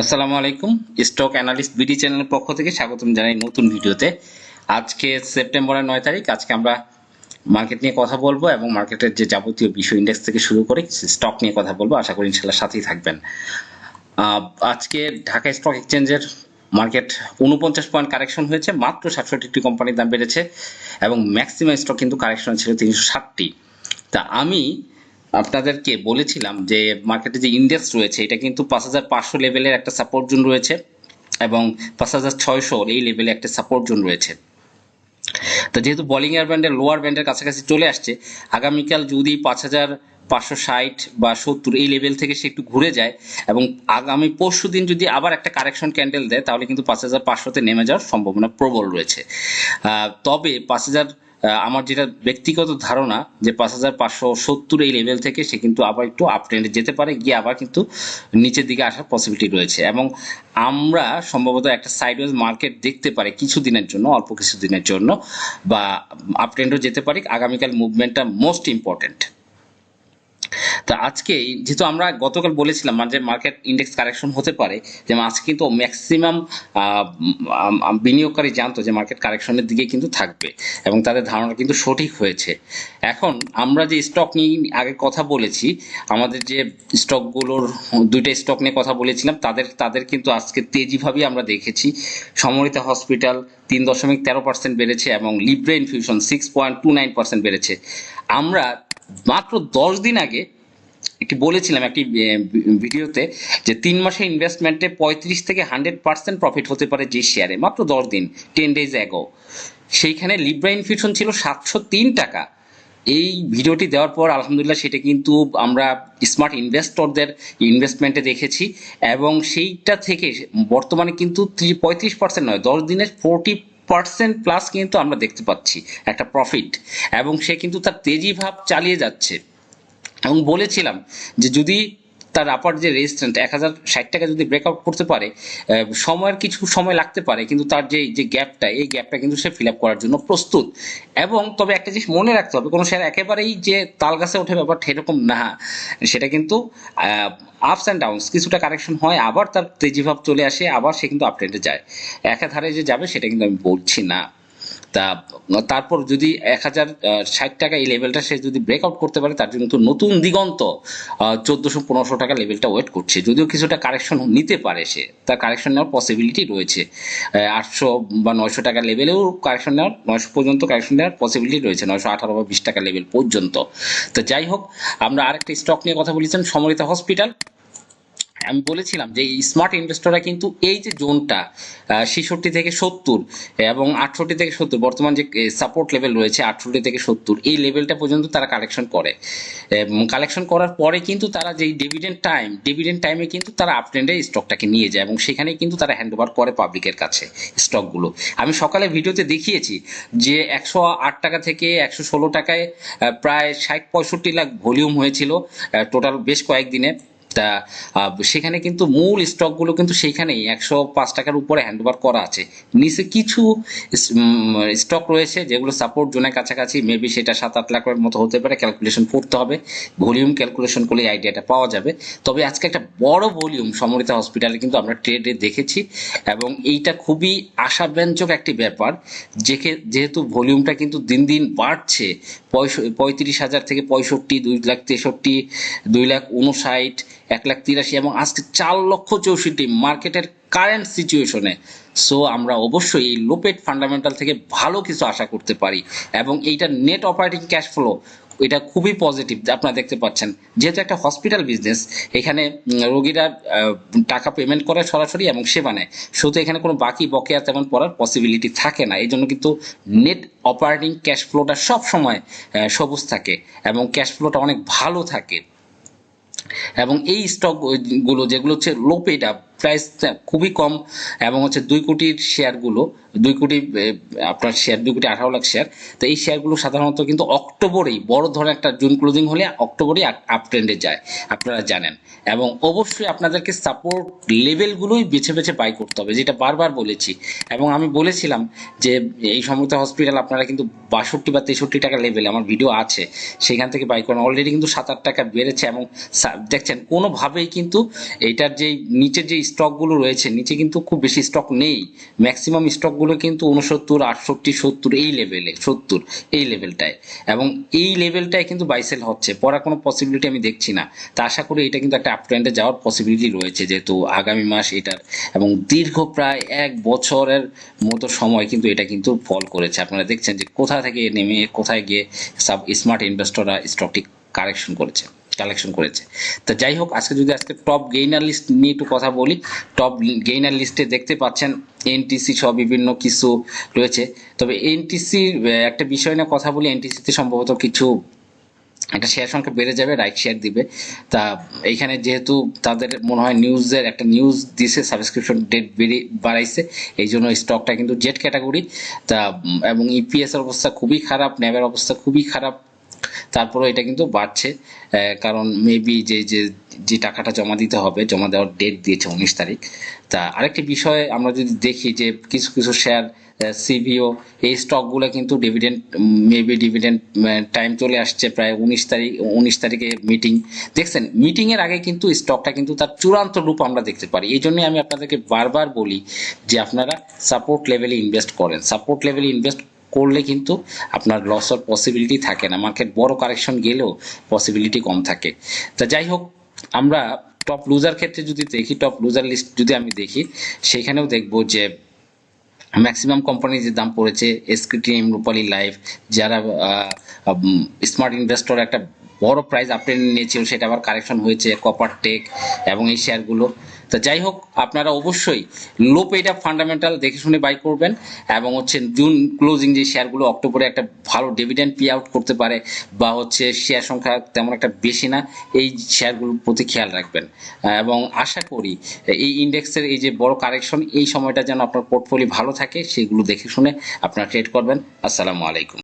আসসালামু আলাইকুম, stock analyst BD চ্যানেলের পক্ষ থেকে স্বাগতম জানাই নতুন ভিডিওতে। আজকে সেপ্টেম্বরের নয় তারিখ, আজকে আমরা মার্কেট নিয়ে কথা বলব এবং মার্কেটের যে যাবতীয় বিষয় ইন্ডেক্স থেকে শুরু করে স্টক নিয়ে কথা বলব। আশা করি ইনশাল্লাহ সাথেই থাকবেন। আজকে ঢাকা স্টক এক্সচেঞ্জের মার্কেট উনপঞ্চাশ পয়েন্ট কারেকশন হয়েছে, মাত্র সাতষট্টি কোম্পানির দাম বেড়েছে এবং ম্যাক্সিমাম স্টক কিন্তু কারেকশন ছিল তিনশো ষাটটি। তা আমি আপনাদেরকে বলেছিলাম যে মার্কেটে যে ইন্ডেক্স রয়েছে, এটা কিন্তু পাঁচ হাজার পাঁচশো লেভেলের একটা সাপোর্ট জোন রয়েছে এবং পাঁচ হাজার ছয়শো এই লেভেলে একটা সাপোর্ট জোন রয়েছে। তো যেহেতু বলিং এয়ার ব্যান্ডের লোয়ার ব্যান্ডের কাছাকাছি চলে আসছে, আগামীকাল যদি পাঁচ হাজার পাঁচশো ষাট বা সত্তর এই লেভেল থেকে সে একটু ঘুরে যায় এবং আগামী পরশু দিন যদি আবার একটা কারেকশন ক্যান্ডেল দেয়, তাহলে কিন্তু পাঁচ হাজার পাঁচশোতে নেমে যাওয়ার সম্ভাবনা প্রবল রয়েছে। তবে পাঁচ হাজার আমার যেটা ব্যক্তিগত ধারণা যে পাঁচ হাজার পাঁচশো সত্তর এই লেভেল থেকে সে কিন্তু আবার একটু আপ ট্রেন্ডে যেতে পারে, গিয়ে আবার কিন্তু নিচের দিকে আসার পসিবিলিটি রয়েছে। এবং আমরা সম্ভবত একটা সাইডওয়েজ মার্কেট দেখতে পারি কিছু দিনের জন্য, অল্প কিছু দিনের জন্য, বা আপ ট্রেন্ডও যেতে পারি। আগামীকাল মুভমেন্টটা মোস্ট ইম্পর্টেন্ট তা আজকে যেহেতু আমরা গতকাল বলেছিলাম যে মার্কেট ইন্ডেক্স কারেকশন হতে পারে, যে আজকে কিন্তু ম্যাক্সিমাম বিনিয়োগকারী জানতো যে মার্কেট কারেকশনের দিকে কিন্তু থাকবে এবং তাদের ধারণা কিন্তু সঠিক হয়েছে। এখন আমরা যে স্টক নিয়ে আগে কথা বলেছি, আমাদের যে স্টকগুলোর দুইটা স্টক নিয়ে কথা বলেছিলাম, তাদের তাদের কিন্তু আজকে তেজিভাবেই আমরা দেখেছি। সমরিতা হসপিটাল তিন দশমিক তেরো পার্সেন্ট বেড়েছে এবং Libra infusion six point two nine percent বেড়েছে। আমরা মাত্র দশ দিন আগে একটি বলেছিলাম একটি ভিডিওতে যে তিন মাসে ইনভেস্টমেন্টে পঁয়ত্রিশ থেকে হান্ড্রেড পার্সেন্ট প্রফিট হতে পারে যে শেয়ারে মাত্র দশ দিন টেন ডেজ অ্যাগো সেইখানে লিব্রা ইনফিউশন ছিল সাতশো তিন টাকা। এই ভিডিওটি দেওয়ার পর আলহামদুলিল্লাহ সেটা কিন্তু আমরা স্মার্ট ইনভেস্টরদের ইনভেস্টমেন্টে দেখেছি এবং সেইটা থেকে বর্তমানে কিন্তু পঁয়ত্রিশ পার্সেন্ট নয়, দশ দিনের ফোরটি পার্সেন্ট প্লাস কিন্তু আমরা দেখতে পাচ্ছি একটা প্রফিট এবং সে কিন্তু তার তেজি ভাব চালিয়ে যাচ্ছে। এবং বলেছিলাম যে যদি তার আপার যে রেজিস্ট্যান্ট এক হাজার ষাট টাকা যদি ব্রেকআউট করতে পারে সময়ের কিছু সময় লাগতে পারে, কিন্তু তার যে যে গ্যাপটা এই গ্যাপটা কিন্তু সে ফিল আপ করার জন্য প্রস্তুত। এবং তবে একটা জিনিস মনে রাখতে হবে, কোনো শেয়ার একেবারেই যে তাল গাছে ওঠে ব্যাপারটা এরকম না, সেটা কিন্তু আপস অ্যান্ড ডাউনস কিছুটা কারেকশন হয়, আবার তার তেজিভাব চলে আসে, আবার সে কিন্তু আপডেটে যায়। একাধারে যে যাবে, সেটা কিন্তু আমি বলছি না। তা তারপর যদি এক হাজার ষাট টাকা এই লেভেলটা সে যদি ব্রেকআউট করতে পারে, তার জন্য নতুন দিগন্ত চোদ্দশো পনেরোশো টাকা লেভেলটা ওয়েট করছে। যদিও কিছুটা কারেকশন নিতে পারে সে, তার কারেকশন নেওয়ার পসিবিলিটি রয়েছে। আটশো বা নয়শো টাকা লেভেলেও কারেকশন নেওয়ার, নয়শো পর্যন্ত কারেকশন নেওয়ার পসিবিলিটি রয়েছে, নয়শো আঠারো বা বিশ টাকা লেভেল পর্যন্ত। তো যাই হোক, আমরা আরেকটা স্টক নিয়ে কথা বলেছিলাম, সমরিতা হসপিটাল আমি বলেছিলাম যে স্মার্ট ইনভেস্টররা কিন্তু এই যে জোনটা ছেষট্টি থেকে সত্তর এবং আটষট্টি থেকে সত্তর, বর্তমান যে সাপোর্ট লেভেল রয়েছে আটষট্টি থেকে সত্তর, এই লেভেলটা পর্যন্ত তারা কালেকশন করে। কালেকশন করার পরে কিন্তু তারা যেই ডিভিডেন্ড টাইম ডিভিডেন্ড টাইমে কিন্তু তারা আপট্রেন্ডে স্টকটাকে নিয়ে যায় এবং সেখানে কিন্তু তারা হ্যান্ড ওভার করে পাবলিকের কাছে স্টকগুলো আমি সকালে ভিডিওতে দেখিয়েছি যে একশো আট টাকা থেকে একশো ষোলো টাকায় প্রায় ষাট পঁয়ষট্টি লাখ ভলিউম হয়েছিল টোটাল বেশ কয়েকদিনে। তা সেখানে কিন্তু মূল স্টকগুলো কিন্তু সেইখানেই একশো পাঁচ টাকার উপরে হ্যান্ডওভার করা আছে। নিচে কিছু স্টক রয়েছে যেগুলো সাপোর্ট জোনের কাছাকাছি মেবি সেটা সাত আট লাখের মতো হতে পারে ক্যালকুলেশন করতে হবে। ভলিউম ক্যালকুলেশন করলে আইডিয়াটা পাওয়া যাবে। তবে আজকে একটা বড় ভলিউম সমরিতা হসপিটালে কিন্তু আমরা ট্রেডে দেখেছি এবং এইটা খুবই আশাব্যঞ্জক একটি ব্যাপার। যেহেতু ভলিউমটা কিন্তু দিন দিন বাড়ছে পঁয়ত্রিশ হাজার থেকে পঁয়ষট্টি, দুই লাখ তেষট্টি, দুই লাখ উনষাট এক লাখ তিরাশি এবং আজকে চার লক্ষ চৌষট্টি মার্কেটের কারেন্ট সিচুয়েশনে সো আমরা অবশ্যই এই লোপেড ফান্ডামেন্টাল থেকে ভালো কিছু আশা করতে পারি এবং এইটা নেট অপারেটিং ক্যাশ ফ্লো এটা খুবই পজিটিভ আপনারা দেখতে পাচ্ছেন, যেহেতু একটা হসপিটাল বিজনেস এখানে রোগীরা টাকা পেমেন্ট করে সরাসরি এবং সেবা নেয়। শুধু এখানে কোনো বাকি বকেয়া তেমন পড়ার পসিবিলিটি থাকে না। এই জন্য কিন্তু নেট অপারেটিং ক্যাশ ফ্লোটা সব সময় সবুজ থাকে এবং ক্যাশ ফ্লোটা অনেক ভালো থাকে। এবং এই স্টকগুলো যেগুলো হচ্ছে লো পেড আপ প্রাইস খুবই কম এবং হচ্ছে দুই কোটির শেয়ারগুলো, দুই কোটি আপনার শেয়ার, দুই কোটি আঠারো লাখ শেয়ার। তো এই শেয়ারগুলো সাধারণত কিন্তু অক্টোবরেই, বড় ধরনের একটা জুন ক্লোজিং হলে অক্টোবরেই আপ ট্রেন্ডে যায়, আপনারা জানেন। এবং অবশ্যই আপনাদেরকে সাপোর্ট লেভেলগুলোই বেছে বেছে বাই করতে হবে, যেটা বারবার বলেছি। এবং আমি বলেছিলাম যে এই সমৃদ্ধ হসপিটাল আপনারা কিন্তু বাষট্টি বা তেষট্টি টাকা লেভেল আমার ভিডিও আছে, সেখান থেকে বাই করেন। অলরেডি কিন্তু সাত আট টাকা বেড়েছে এবং দেখছেন, কোনোভাবেই কিন্তু এইটার যেই, নিচের যে স্টকগুলো রয়েছে, নিচে কিন্তু খুব বেশি স্টক নেই। ম্যাক্সিমাম স্টকগুলো কিন্তু উনসত্তর আটষট্টি, সত্তর, এই লেভেলে সত্তর, এই লেভেলটায় এবং এই লেভেলটায় কিন্তু বাইসেল হচ্ছে, পড়ার কোনো পসিবিলিটি আমি দেখছি না। তা আশা করি এটা কিন্তু একটা আপ ট্রেন্ডে যাওয়ার পসিবিলিটি রয়েছে, যেহেতু আগামী মাস এটার এবং দীর্ঘ প্রায় এক বছরের মতো সময় কিন্তু এটা কিন্তু ফল করেছে। আপনারা দেখছেন যে কোথা থেকে নেমে, কোথায় গিয়ে সব স্মার্ট ইনভেস্টররা স্টকটি কারেকশন করেছে। কালেকশন করেছে। তা যাই হোক, আজকে যদি আজকে টপ গেইনার লিস্ট নিয়ে একটু কথা বলি টপ গেইনার লিস্টে দেখতে পাচ্ছেন এনটিসি সহ বিভিন্ন কিছু রয়েছে। তবে এনটিসির একটা বিষয় নিয়ে কথা বলি এনটিসিতে সম্ভবত কিছু একটা শেয়ার সংখ্যা বেড়ে যাবে রাইট শেয়ার দিবে। তা এইখানে যেহেতু তাদের মনে হয় নিউজের একটা নিউজ দিছে সাবস্ক্রিপশন ডেট বেড়ে বাড়াইছে, এই জন্য স্টকটা কিন্তু জেট ক্যাটাগরি তা এবং ইপিএস এর অবস্থা খুবই খারাপ ন্যাবের অবস্থা খুবই খারাপ। তারপরে এটা কিন্তু বাড়ছে কারণ মেবি যে যে যে টাকাটা জমা দিতে হবে, জমা দেওয়ার ডেট দিয়েছে উনিশ তারিখ। তা আরেকটি বিষয় আমরা যদি দেখি যে কিছু কিছু শেয়ার সিভিও এই স্টকগুলো কিন্তু ডিভিডেন্ড মেবি ডিভিডেন্ড টাইম চলে আসছে প্রায় উনিশ তারিখ, উনিশ তারিখে মিটিং দেখছেন মিটিংয়ের আগে কিন্তু স্টকটা কিন্তু তার চূড়ান্ত রূপ আমরা দেখতে পারি। এই জন্যই আমি আপনাদেরকে বারবার বলি যে আপনারা সাপোর্ট লেভেলে ইনভেস্ট করেন। সাপোর্ট লেভেলে ইনভেস্ট করলে কিন্তু আপনার লসের পসিবিলিটি থাকে না। মার্কেট বড় কারেকশন গেলেও পসিবিলিটি কম থাকে। তা যাই হোক, আমরা টপ লুজার ক্ষেত্রে যদি দেখি টপ লুজার লিস্ট যদি আমি দেখি, সেখানেও দেখব যে ম্যাক্সিমাম কোম্পানি যে দাম পড়েছে এসক্রিটিএম রূপালী লাইফ যারা স্মার্ট ইনভেস্টর একটা বড় প্রাইস আপট্রেন্ড নিয়েছিল, সেটা আবার কারেকশন হয়েছে কপার টেক এবং এই শেয়ারগুলো তো যাই হোক, আপনারা অবশ্যই লো আপ ফান্ডামেন্টাল দেখে শুনে বাই করবেন এবং হচ্ছে জুন ক্লোজিং যে শেয়ারগুলো অক্টোবরে একটা ভালো ডিভিডেন্ড পে আউট করতে পারে বা হচ্ছে শেয়ার সংখ্যা তেমন একটা বেশি না, এই শেয়ারগুলোর প্রতি খেয়াল রাখবেন। এবং আশা করি এই ইন্ডেক্সের এই যে বড় কারেকশন এই সময়টা যেন আপনার পোর্টফোলিও ভালো থাকে, সেগুলো দেখে শুনে আপনারা ট্রেড করবেন। আসসালামু আলাইকুম।